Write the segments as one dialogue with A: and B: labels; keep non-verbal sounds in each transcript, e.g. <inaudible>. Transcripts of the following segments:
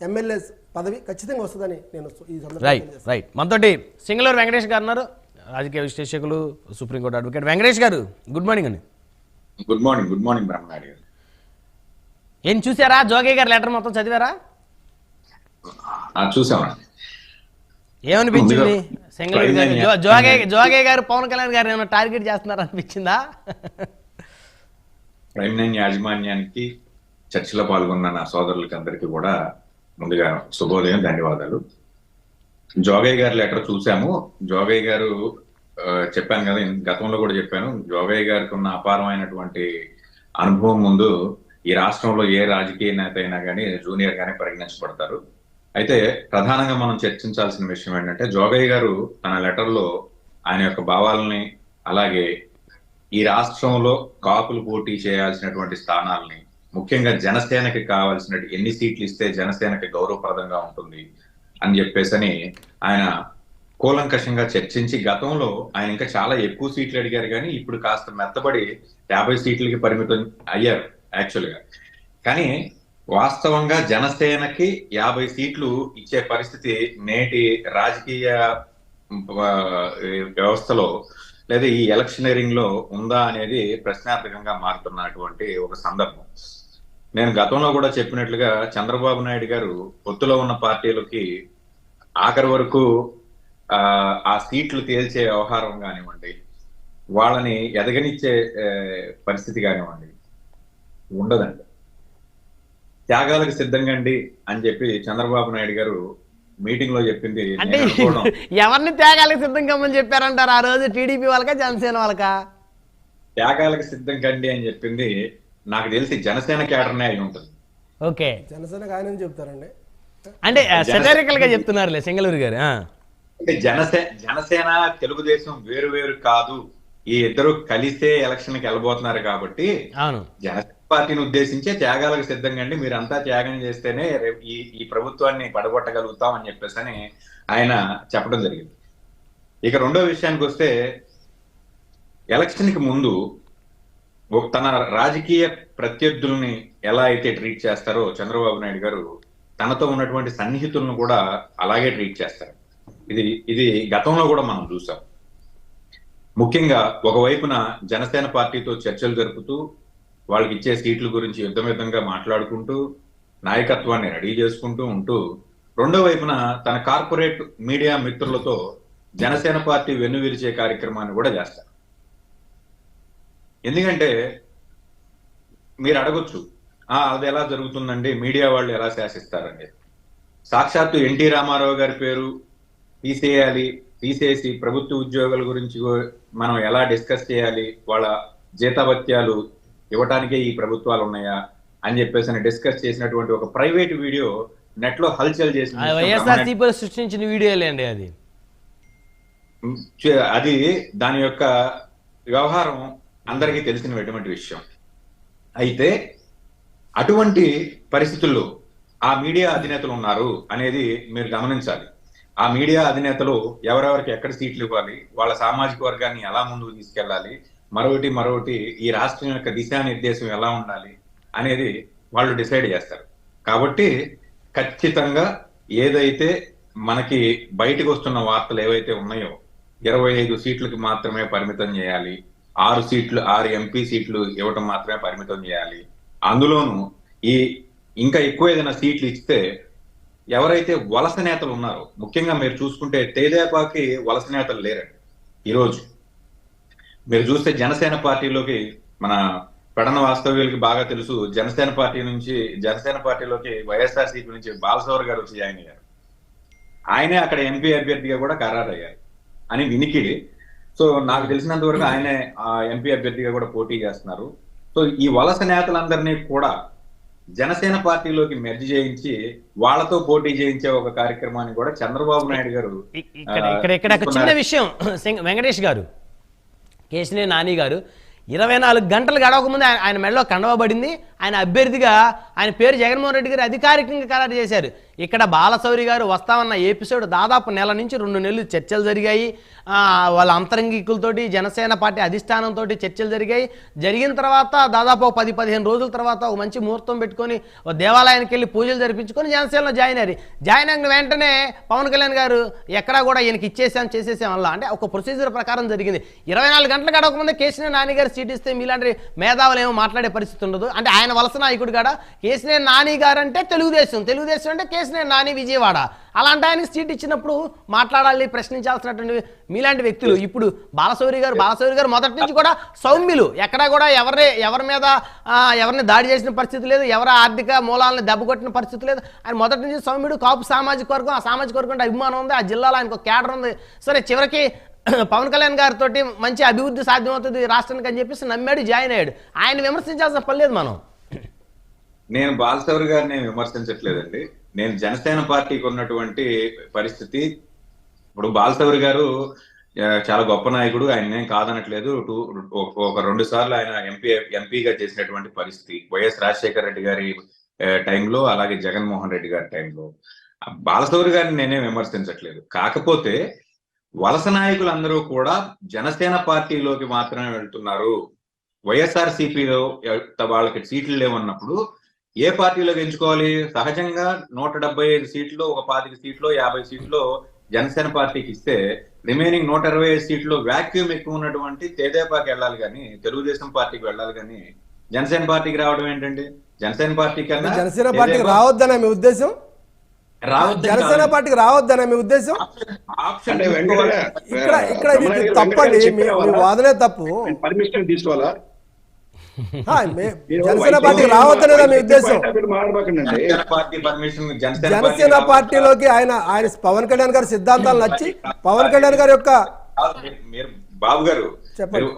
A: MLA పదవి ఖచ్చితంగా వస్తుందని నేను ఈ సందర్భంగా
B: రైట్. రైట్ మనతోటి సింగళూరు వెంకటేష్ గారు ఉన్నారు. రాజకీయ విశ్లేషకులు సుప్రీంకోర్టు అడ్వకేట్ వెంకటేష్ గారు గుడ్ మార్నింగ్ అండి.
C: Good morning good morning Brahmanaidu గారు.
B: ఏం చూసారా? జోగే గారు లెటర్ మొత్తం చదివారా?
C: ఆ, చూసామండి.
B: ఏమనిపించింది? జోగే జోగే గారు పవన్ కళ్యాణ్ గారు ఏమైనా టార్గెట్ చేస్తున్నారు అనిపించిందా?
C: ప్రైమ్ యాజమాన్యానికి చర్చలో పాల్గొన్న నా సోదరులకి అందరికీ కూడా ముందుగా శుభోదయం ధన్యవాదాలు. జోగయ్య గారి లెటర్ చూసాము? జోగయ్య గారు చెప్పాను కదా గతంలో కూడా చెప్పాను జోగయ్య గారికి ఉన్న అపారమైనటువంటి అనుభవం ముందు ఈ రాష్ట్రంలో ఏ రాజకీయ నేత అయినా కానీ జూనియర్ గానే పరిగణించబడతారు. అయితే ప్రధానంగా మనం చర్చించాల్సిన విషయం ఏంటంటే జోగయ్య గారు తన లెటర్లో ఆయన యొక్క భావాలని అలాగే ఈ రాష్ట్రంలో కాపులు పోటీ చేయాల్సినటువంటి స్థానాల్ని ముఖ్యంగా జనసేనకి కావాల్సిన ఎన్ని సీట్లు ఇస్తే జనసేనకి గౌరవప్రదంగా ఉంటుంది అని చెప్పేసని ఆయన కూలంకషంగా చర్చించి గతంలో ఆయన ఇంకా చాలా ఎక్కువ సీట్లు అడిగారు కానీ ఇప్పుడు కాస్త మెత్తబడి యాభై సీట్లకి పరిమితం అయ్యారు యాక్చువల్గా. కానీ వాస్తవంగా జనసేనకి యాభై సీట్లు ఇచ్చే పరిస్థితి నేటి రాజకీయ వ్యవస్థలో లేదా ఈ ఎలక్షనరింగ్లో ఉందా అనేది ప్రశ్నార్థకంగా మారుతున్నటువంటి ఒక సందర్భం. నేను గతంలో కూడా చెప్పినట్లుగా చంద్రబాబు నాయుడు గారు పొత్తులో ఉన్న పార్టీలకి ఆఖరి వరకు ఆ సీట్లు తేల్చే వ్యవహారం కానివ్వండి వాళ్ళని ఎదగనిచ్చే పరిస్థితి కానివ్వండి ఉండదండి. త్యాగాలకు సిద్ధంగా అండి అని చెప్పి చంద్రబాబు నాయుడు గారు మీటింగ్లో చెప్పింది
B: అంటే ఎవరిని త్యాగాలకు సిద్ధం కమ్మని చెప్పారంటారు? ఆ రోజు టీడీపీ వాళ్ళకా జనసేన వాళ్ళకా?
C: త్యాగాలకు సిద్ధం కండి అని చెప్పింది నాకు తెలిసి జనసేన కేడర్నే అయి ఉంటుంది.
B: ఓకే.
A: జనసేనకు ఆయన చెప్తారండి.
B: అంటే సెటరికల్గా చెప్తున్నారులే సింగళూరు గారు.
C: అంటే జనసే జనసేన తెలుగుదేశం వేరు వేరు కాదు. ఈ ఇద్దరు కలిసే ఎలక్షన్కి వెళ్ళబోతున్నారు కాబట్టి
B: అవును.
C: జనసేన పార్టీని ఉద్దేశించే త్యాగాలకు సిద్ధంగా అండి. మీరంతా త్యాగం చేస్తేనే ఈ ఈ ప్రభుత్వాన్ని పడగొట్టగలుగుతాం అని చెప్పేసి అని ఆయన చెప్పడం జరిగింది. ఇక రెండో విషయానికి వస్తే ఎలక్షన్కి ముందు తన రాజకీయ ప్రత్యర్థుల్ని ఎలా అయితే ట్రీట్ చేస్తారో చంద్రబాబు నాయుడు గారు తనతో ఉన్నటువంటి సన్నిహితులను కూడా అలాగే ట్రీట్ చేస్తారు. ఇది ఇది గతంలో కూడా మనం చూసాం. ముఖ్యంగా ఒకవైపున జనసేన పార్టీతో చర్చలు జరుపుతూ వాళ్ళకి ఇచ్చే సీట్ల గురించి యుద్ధం యుద్ధంగా మాట్లాడుకుంటూ నాయకత్వాన్ని రెడీ చేసుకుంటూ ఉంటూ రెండో వైపున తన కార్పొరేట్ మీడియా మిత్రులతో జనసేన పార్టీ వెన్నువిరిచే కార్యక్రమాన్ని కూడా చేస్తారు. ఎందుకంటే మీరు అడగొచ్చు ఆ అది ఎలా జరుగుతుందండి మీడియా వాళ్ళు ఎలా శాసిస్తారండి. సాక్షాత్తు ఎన్టీ రామారావు గారి పేరు తీసేయాలి తీసేసి ప్రభుత్వ ఉద్యోగుల గురించి మనం ఎలా డిస్కస్ చేయాలి వాళ్ళ జీతభత్యాలు ఇవ్వటానికే ఈ ప్రభుత్వాలు ఉన్నాయా అని చెప్పేసి డిస్కస్ చేసినటువంటి ఒక ప్రైవేట్ వీడియో నెట్లో హల్చల్ చేసిన
B: ఆ వైఎస్ఆర్ సిపి సృష్టించిన వీడియోలే అండి అది.
C: అది దాని యొక్క వ్యవహారం అందరికీ తెలిసినటువంటి విషయం. అయితే అటువంటి పరిస్థితుల్లో ఆ మీడియా అధినేతలు ఉన్నారు అనేది మీరు గమనించాలి. ఆ మీడియా అధినేతలు ఎవరెవరికి ఎక్కడ సీట్లు ఇవ్వాలి వాళ్ళ సామాజిక వర్గాన్ని ఎలా ముందుకు తీసుకెళ్ళాలి మరొకటి మరొకటి ఈ రాష్ట్రం యొక్క దిశానిర్దేశం ఎలా ఉండాలి అనేది వాళ్ళు డిసైడ్ చేస్తారు. కాబట్టి ఖచ్చితంగా ఏదైతే మనకి బయటకు వస్తున్న వార్తలు ఏవైతే ఉన్నాయో ఇరవై ఐదు సీట్లకు మాత్రమే పరిమితం చేయాలి ఆరు సీట్లు ఆరు ఎంపీ సీట్లు ఇవ్వటం మాత్రమే పరిమితం చేయాలి. అందులోనూ ఈ ఇంకా ఎక్కువ ఏదైనా సీట్లు ఇస్తే ఎవరైతే వలస నేతలు ఉన్నారో ముఖ్యంగా మీరు చూసుకుంటే తేదేపాకి వలస నేతలు లేరండి ఈరోజు. మీరు చూస్తే జనసేన పార్టీలోకి మన పెడన వాస్తవ్యులకి బాగా తెలుసు జనసేన పార్టీ నుంచి జనసేన పార్టీలోకి వైఎస్ఆర్ సీట్ నుంచి బాలసౌర్ గారు వచ్చి జాయిన్ అయ్యారు. ఆయనే అక్కడ ఎంపీ అభ్యర్థిగా కూడా ఖరారయ్యారు. అని వినికిడి సో నాకు తెలిసినంత వరకు ఆయనే ఆ ఎంపీ అభ్యర్థిగా కూడా పోటీ చేస్తున్నారు. సో ఈ వలస నేతలందరినీ కూడా జనసేన పార్టీలోకి మెర్జ్ చేయించి వాళ్ళతో పోటీ చేయించే ఒక కార్యక్రమాన్ని కూడా చంద్రబాబు నాయుడు గారు
B: ఇక్కడ ఇక్కడ చిన్న విషయం. వెంకటేష్ గారు కేశినే నాని గారు ఇరవై నాలుగు గంటలు గడవకముందు ఆయన మెడలో కండవబడింది ఆయన అభ్యర్థిగా ఆయన పేరు జగన్మోహన్ రెడ్డి గారు అధికారికంగా ఖరారు చేశారు. ఇక్కడ బాలశౌరి గారు వస్తామన్న ఎపిసోడ్ దాదాపు నెల నుంచి రెండు నెలలు చర్చలు జరిగాయి. వాళ్ళ అంతరంగికులతోటి జనసేన పార్టీ అధిష్టానంతో చర్చలు జరిగాయి. జరిగిన తర్వాత దాదాపు ఒక పది పదిహేను రోజుల తర్వాత ఒక మంచి ముహూర్తం పెట్టుకొని దేవాలయానికి వెళ్ళి పూజలు జరిపించుకొని జనసేనలో జాయిన్ అయ్యారు. జాయిన్ అయిన వెంటనే పవన్ కళ్యాణ్ గారు ఎక్కడా కూడా ఈయనకి ఇచ్చేసాం చేసేసాం అలా. అంటే ఒక ప్రొసీజర్ ప్రకారం జరిగింది. ఇరవై నాలుగు గంటలు గడవకముందే కేసీఆర్ నాని గారు సీటిస్తే మీలాంటి మేధావులు ఏమో మాట్లాడే పరిస్థితి ఉండదు. అంటే ఆయన వలస నాయకుడు కూడా కేసీఆర్ నాని గారు అంటే తెలుగుదేశం. తెలుగుదేశం అంటే కేసీఆర్ నాని విజయవాడ. అలాంటి ఆయనకి సీట్ ఇచ్చినప్పుడు మాట్లాడాలి ప్రశ్నించాల్సినటువంటి మీలాంటి వ్యక్తులు. ఇప్పుడు బాలశౌరి గారు బాలశౌరి గారు మొదటి నుంచి కూడా సౌమ్యులు. ఎక్కడా కూడా ఎవరి ఎవరి మీద ఎవరిని దాడి చేసిన పరిస్థితి లేదు. ఎవరి ఆర్థిక మూలాలను దెబ్బ కొట్టిన పరిస్థితి లేదు. ఆయన మొదటి నుంచి సౌమ్యుడు కాపు సామాజిక వర్గం ఆ సామాజిక వర్గం అంటే అభిమానం ఉంది ఆ జిల్లాలో ఆయనకు క్యాడర్ ఉంది. సరే చివరికి <clears throat> పవన్ కళ్యాణ్ గారితో మంచి అభివృద్ధి సాధ్యమవుతుంది రాష్ట్రానికి అని చెప్పేసి నమ్మాడు జాయిన్ అయ్యాడు. ఆయన విమర్శించాల్సిన పని లేదు మనం.
C: నేను బాలశౌరి గారిని విమర్శించట్లేదండి. నేను జనసేన పార్టీకి ఉన్నటువంటి పరిస్థితి ఇప్పుడు బాలశౌరి గారు చాలా గొప్ప నాయకుడు ఆయన ఏం కాదనట్లేదు. టూ ఒక- రెండు సార్లు ఆయన ఎంపీ ఎంపీగా చేసినటువంటి పరిస్థితి. వైఎస్ రాజశేఖర రెడ్డి గారి టైంలో అలాగే జగన్మోహన్ రెడ్డి గారి టైంలో. ఆ, బాలశౌరి గారిని నేనే విమర్శించట్లేదు. కాకపోతే వలస నాయకులందరూ కూడా జనసేన పార్టీలోకి మాత్రమే వెళ్తున్నారు. వైఎస్ఆర్ సిపిలో వాళ్ళకి సీట్లు లేవన్నప్పుడు ఏ పార్టీలోకి ఎంచుకోవాలి సహజంగా నూట డెబ్బై ఐదు సీట్లు ఒక పాతిక సీట్లు యాభై సీట్లు జనసేన పార్టీకి ఇస్తే రిమైనింగ్ నూట ఇరవై ఐదు సీట్లు వ్యాక్యూమ్ ఎక్కువ ఉన్నటువంటి తెదేపాకి వెళ్ళాలి కానీ తెలుగుదేశం పార్టీకి వెళ్ళాలి కానీ జనసేన పార్టీకి రావడం ఏంటండి? జనసేన పార్టీ కన్నా
A: జనసేన పార్టీకి రావద్దనే మీ ఉద్దేశం?
C: రావద్దని
A: జనసేన. పార్టీకి రావద్దనే మీ ఉద్దేశం?
C: ఆప్షన్
D: అంటే వెంకట
A: ఇక్కడ ఇక్కడ తప్పండి. మీ వాదనే తప్పు.
D: పర్మిషన్ తీసుకోవాలా? <laughs>
A: జనసేన పార్టీకి రావద్దనేదా మీ ఉద్దేశం?
D: Party
C: Janasena party permission Janasena
A: Janasena
C: party
A: పార్టీలోకి ఆయన ఆయన పవన్ కళ్యాణ్ గారి సిద్ధాంతాలు నచ్చి పవన్ కళ్యాణ్ గారి యొక్క
C: మీరు- బాబు గారు.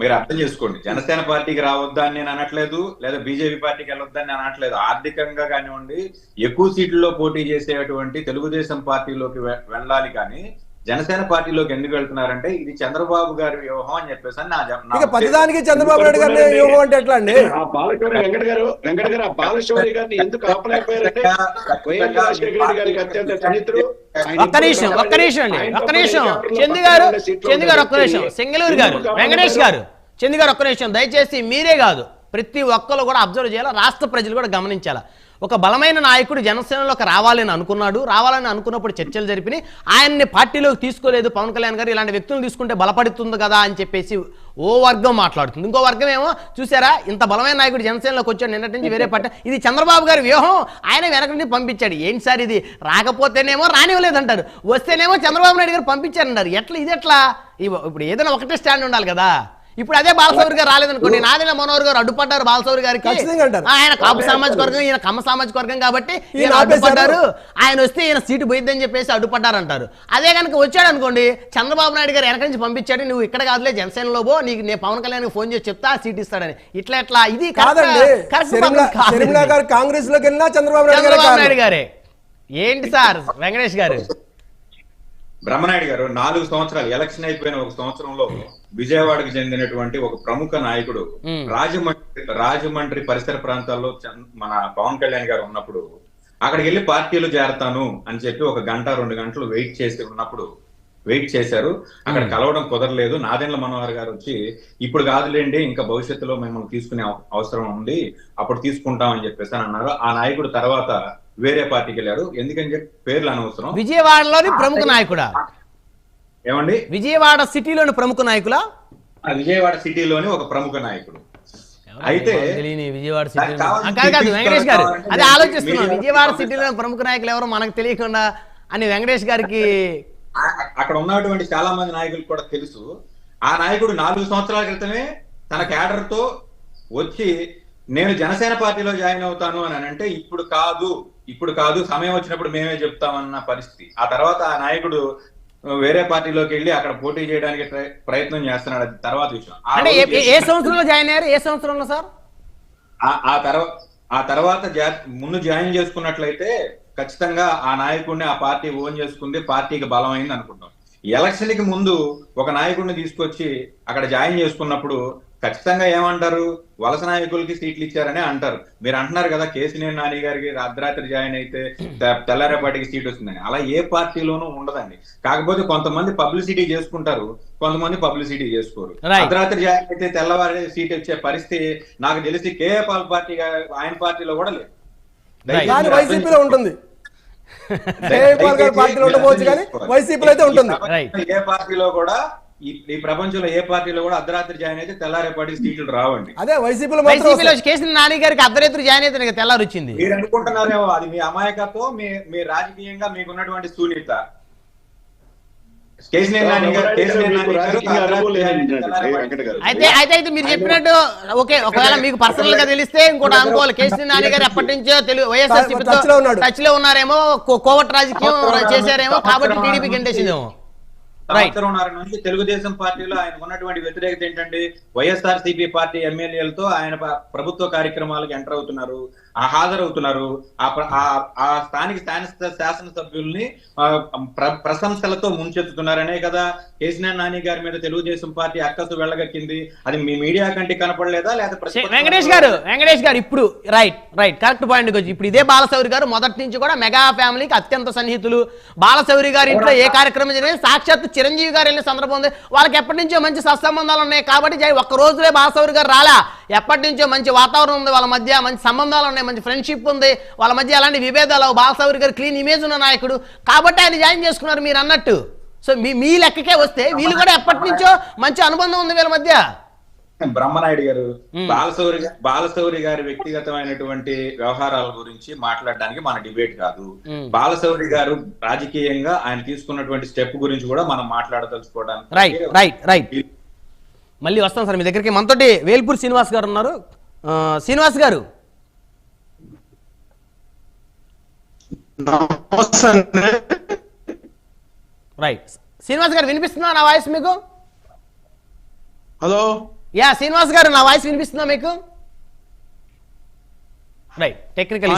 C: మీరు అర్థం చేసుకోండి. జనసేన పార్టీకి రావద్దా అని నేను అనట్లేదు లేదా బీజేపీ పార్టీకి వెళ్ళొద్దని నేను అనట్లేదు. ఆర్థికంగా కానివ్వండి ఎక్కువ సీట్లలో పోటీ చేసేటువంటి తెలుగుదేశం పార్టీలోకి వెళ్ళాలి కానీ జనసేన పార్టీలోకి ఎందుకు వెళ్తున్నారంటే ఇది చంద్రబాబు గారి వ్యూహం అని చెప్పేసి అని నా
A: ఇక. ప్రతిదానికి చంద్రబాబు నాయుడు గారిని వ్యూహం అంటే ఎట్లా అండి
D: వెంకట గారు వెంకట గారు గారిని ఎందుకు ఆపలేకపోయారంటే గారికి అత్యంత
B: ఒక్క నిమిషం ఒక్క నిమిషం అండి ఒక్క నిమిషం చందు గారు చందు గారు ఒక్క నిమిషం. సెంగలూరు గారు వెంకటేష్? గారు చందు గారు ఒక్క నిమిషం దయచేసి మీరే కాదు ప్రతి ఒక్కరు కూడా అబ్జర్వ్ చేయాలి రాష్ట్ర ప్రజలు కూడా గమనించాలి ఒక బలమైన నాయకుడు జనసేనలోకి రావాలని అనుకున్నాడు. రావాలని అనుకున్నప్పుడు చర్చలు జరిపినాయి. ఆయన్ని పార్టీలోకి తీసుకోలేదు. పవన్ కళ్యాణ్ గారు ఇలాంటి వ్యక్తులను తీసుకుంటే బలపడుతుంది కదా అని చెప్పేసి ఓ వర్గం మాట్లాడుతుంది. ఇంకో వర్గం ఏమో చూసారా ఇంత బలమైన నాయకుడు జనసేనలోకి వచ్చాడు నిన్నటి నుంచి వేరే పార్టీ. ఇది చంద్రబాబు గారి వ్యూహం. ఆయన వెనక నుండి పంపించాడు. ఏంటి సార్ ఇది? రాకపోతేనేమో రానివ్వలేదంటారు. వస్తేనేమో చంద్రబాబు నాయుడు గారు పంపించారంటారు. ఎట్లా ఇది ఎట్లా? ఇప్పుడు ఏదైనా ఒకటే స్టాండ్ ఉండాలి కదా. ఇప్పుడు అదే బాలసౌరి గారు రాలేదనుకోండి. నాదిన మనోహర్ గారు అడ్డుపడ్డారు బాలసౌరి గారికి. ఆయన కాపు సామాజిక వర్గం ఈయన కమ్మ సామాజిక వర్గం కాబట్టి ఈయన. అడ్డుపడ్డారు. ఆయన వస్తే ఈయన సీటు పోయిద్దని చెప్పేసి అడ్డుపడ్డారు అంటారు అదే కనుక వచ్చాడు అనుకోండి చంద్రబాబు నాయుడు గారు వెనక నుంచి పంపించాడు నువ్వు ఇక్కడ కాదులే జనసేనలో పో నీకు నేను పవన్ కళ్యాణ్ ఫోన్ చేసి చెప్తా సీట్ ఇస్తాడని. ఇట్లా ఇట్లా ఇది
A: కాంగ్రెస్లోకి వెళ్ళినా చంద్రబాబు. నాయుడు గారే.
B: ఏంటి సార్? వెంకటేష్ గారు.
C: బ్రహ్మనాయుడు గారు నాలుగు సంవత్సరాలు ఎలక్షన్ అయిపోయిన ఒక సంవత్సరంలో విజయవాడకు చెందినటువంటి ఒక ప్రముఖ నాయకుడు. రాజమండ్రి రాజమండ్రి పరిసర ప్రాంతాల్లో మన పవన్ కళ్యాణ్ గారు ఉన్నప్పుడు అక్కడికి వెళ్ళి పార్టీలు చేరతాను అని చెప్పి ఒక గంట రెండు గంటలు వెయిట్ చేసి ఉన్నప్పుడు వెయిట్ చేశారు. అక్కడ కలవడం కుదరలేదు. నాదెండ్ల మనోహర్ గారు వచ్చి ఇప్పుడు కాదులేండి ఇంకా భవిష్యత్తులో మిమ్మల్ని తీసుకునే అవ- అవసరం ఉంది. అప్పుడు తీసుకుంటాం అని చెప్పేసి అని అన్నారు. ఆ నాయకుడు తర్వాత వేరే పార్టీకి వెళ్ళారు ఎందుకని చెప్పి పేర్లు అనవసరం.
B: విజయవాడలోని ప్రముఖ నాయకుడా?
C: ఏమండి?
B: విజయవాడ సిటీలోని ప్రముఖ నాయకులా?
C: ఆ విజయవాడ సిటీలోని ఒక ప్రముఖ నాయకుడు. అయితే
B: విజయవాడ సిటీ కాదు వెంకటేష్ గారు. అదే ఆలోచిస్తున్నాం విజయవాడ. సిటీలో ప్రముఖ నాయకులు ఎవరో మనకు తెలియకుండా అని వెంకటేష్ గారికి
C: అక్కడ ఉన్నటువంటి చాలా మంది నాయకులకు కూడా తెలుసు. ఆ నాయకుడు నాలుగు సంవత్సరాల క్రితమే తన క్యాడర్తో వచ్చి నేను జనసేన పార్టీలో జాయిన్ అవుతాను అని అంటే ఇప్పుడు కాదు. ఇప్పుడు కాదు సమయం వచ్చినప్పుడు మేమే చెప్తామన్న పరిస్థితి. ఆ తర్వాత ఆ నాయకుడు వేరే పార్టీలోకి వెళ్ళి అక్కడ పోటీ చేయడానికి ప్రయత్నం చేస్తున్నాడు. అది తర్వాత విషయం.
B: అంటే ఏ- సంవత్సరంలో జాయిన్ అయ్యారు? ఏ సంవత్సరంలో సార్?
C: ఆ- తర్వాత ఆ తర్వాత ముందు జాయిన్ చేసుకున్నట్లయితే ఖచ్చితంగా ఆ నాయకుడిని ఆ పార్టీ ఓన్ చేసుకుంది పార్టీకి బలమైంది అనుకుంటాం. ఎలక్షన్కి ముందు ఒక నాయకుడిని తీసుకొచ్చి అక్కడ జాయిన్ చేసుకున్నప్పుడు ఖచ్చితంగా ఏమంటారు? వలస నాయకులకి సీట్లు ఇచ్చారని అంటారు. మీరు అంటున్నారు కదా కేసీనేని నాని గారికి అర్ధరాత్రి జాయిన్ అయితే తెల్లారేపాటికి సీట్ వస్తుందని. అలా ఏ పార్టీలోనూ ఉండదండి. కాకపోతే కొంతమంది పబ్లిసిటీ చేసుకుంటారు కొంతమంది పబ్లిసిటీ చేసుకోరు. అర్ధరాత్రి జాయిన్ అయితే తెల్లవారి సీట్ వచ్చే పరిస్థితి నాకు తెలిసి కేఏ పాల్ పార్టీ ఆయన పార్టీలో కూడా లేదు.
A: వైసీపీలో ఉంటుంది. పార్టీలో ఉండకపోవచ్చు కానీ. వైసీపీలో అయితే ఉంటుంది.
C: ఏ పార్టీలో కూడా ఈ ప్రపంచంలో ఏ పార్టీలో కూడా అర్ధరాత్రి జాయిన్ అయితే తెల్లారేపాటికి సీట్లు రావండి.
A: అదే వైసీపీలో మాత్రం
B: వైసీపీలో. కేసీఆర్ నాని గారికి అర్ధరాత్రి జాయిన్ అయితే తెల్లారు వచ్చింది.
C: మీరు అనుకుంటున్నారేమో అది మీ అమాయకత్వం మీ మీ రాజకీయంగా మీకున్నటువంటి శూన్యత అయితే.
B: అయితే అయితే అయితే మీరు చెప్పినట్టు ఓకే ఒకవేళ మీకు పర్సనల్గా తెలిస్తే ఇంకోటి అనుకోవాలి. కేసీ నాని గారు ఎప్పటి నుంచో తెలుగు వైఎస్ఆర్
A: టచ్లో ఉన్నాడు.
B: టచ్లో ఉన్నారేమో కో- కోవట్ రాజకీయం చేశారేమో కాబట్టి టీడీపీ గెంటేసిందేమో రైట్
C: సంవత్సరంన్నర నుంచి తెలుగుదేశం పార్టీలో ఆయన ఉన్నటువంటి వ్యతిరేకత ఏంటంటే వైఎస్ఆర్ సిపి పార్టీ ఎమ్మెల్యేలతో ఆయన ప్రభుత్వ కార్యక్రమాలకు ఎంటర్ అవుతున్నారు. హాజరవుతున్నారు. ఆ స్థానిక శాసనసభ్యుల్ని ప్రశంసలతో ముంచెత్తుతున్నారనే కదా కేసీఆర్ నాని గారి మీద తెలుగుదేశం పార్టీ అక్కసు వెళ్ళగక్కింది. అది మీ మీడియా కంటే కనపడలేదా లేదా
B: వెంకటేష్ గారు వెంకటేష్ గారు ఇప్పుడు రైట్ రైట్ కరెక్ట్ పాయింట్ వచ్చి ఇప్పుడు ఇదే బాలశౌరి గారు మొదటి నుంచి కూడా మెగా ఫ్యామిలీకి అత్యంత సన్నిహితులు. బాలశౌరి గారి ఇంట్లో ఏ కార్యక్రమం జరిగినా సాక్షాత్ చిరంజీవి గారు వెళ్ళిన సందర్భం ఉంది. వాళ్ళకి ఎప్పటి నుంచో మంచి సత్సంబంధాలు ఉన్నాయి కాబట్టి ఒక్క రోజులే బాలశౌరి గారు రాలా. ఎప్పటి నుంచో మంచి వాతావరణం ఉంది వాళ్ళ మధ్య మంచి సంబంధాలు ఉన్నాయి మంచి ఫ్రెండ్షిప్ ఉంది. వాళ్ళ మధ్య ఎలాంటి విభేదాలు లేవు. బాలశౌరి గారు క్లీన్ ఇమేజ్ ఉన్న నాయకుడు. కాబట్టి ఆయన జాయిన్ చేసుకున్నారు మీరు అన్నట్టు. సో మీ మీ లెక్కకే వస్తే వీళ్ళు కూడా ఎప్పటి నుంచో మంచి అనుబంధం ఉంది వీళ్ళ మధ్య.
C: బ్రహ్మనాయుడు గారు గా- బాలశౌరి గారి వ్యక్తిగతమైనటువంటి వ్యవహారాల గురించి మాట్లాడడానికి మన డిబేట్ కాదు.
B: మ్మ్.
C: బాలశౌరి గారు రాజకీయంగా ఆయన తీసుకున్నటువంటి స్టెప్ గురించి కూడా మనం మాట్లాడదలుచుకోవడానికి
B: రైట్ రైట్ రైట్ మళ్ళీ వస్తాం సార్ మీ దగ్గరికి. మనతోటి వేల్పూర్ శ్రీనివాస్ గారు ఉన్నారు. శ్రీనివాస్ గారు. రైట్ శ్రీనివాస్ గారు వినిపిస్తుందా నా వాయిస్ మీకు?
E: హలో.
B: యా శ్రీనివాస్ గారు నా వాయిస్ వినిపిస్తుందా మీకు? రైట్ టెక్నికల్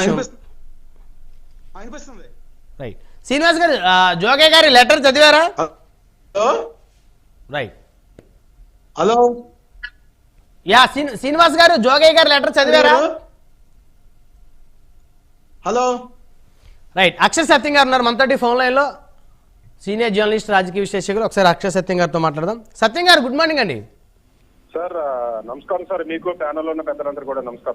B: రైట్ శ్రీనివాస్ గారు జోగే గారి లెటర్ చదివారా? Right
E: hello?
B: Yeah Sri- Srinivas గారు జోగయ్య గారి లెటర్ చదివారా?
E: హలో?
B: రైట్ అక్షర్ సత్యం గారు ఉన్నారు మనతోటి ఫోన్ లైన్లో. సీనియర్ జర్నలిస్ట్ రాజకీయ విశ్లేషకులు ఒకసారి అక్షర్ సత్యం గారితో మాట్లాడదాం. సత్యం గారు గుడ్ మార్నింగ్ అండి.
F: సార్ నమస్కారం సార్ మీకు ప్యానల్ ఉన్న పెద్దలందరూ కూడా నమస్కారం.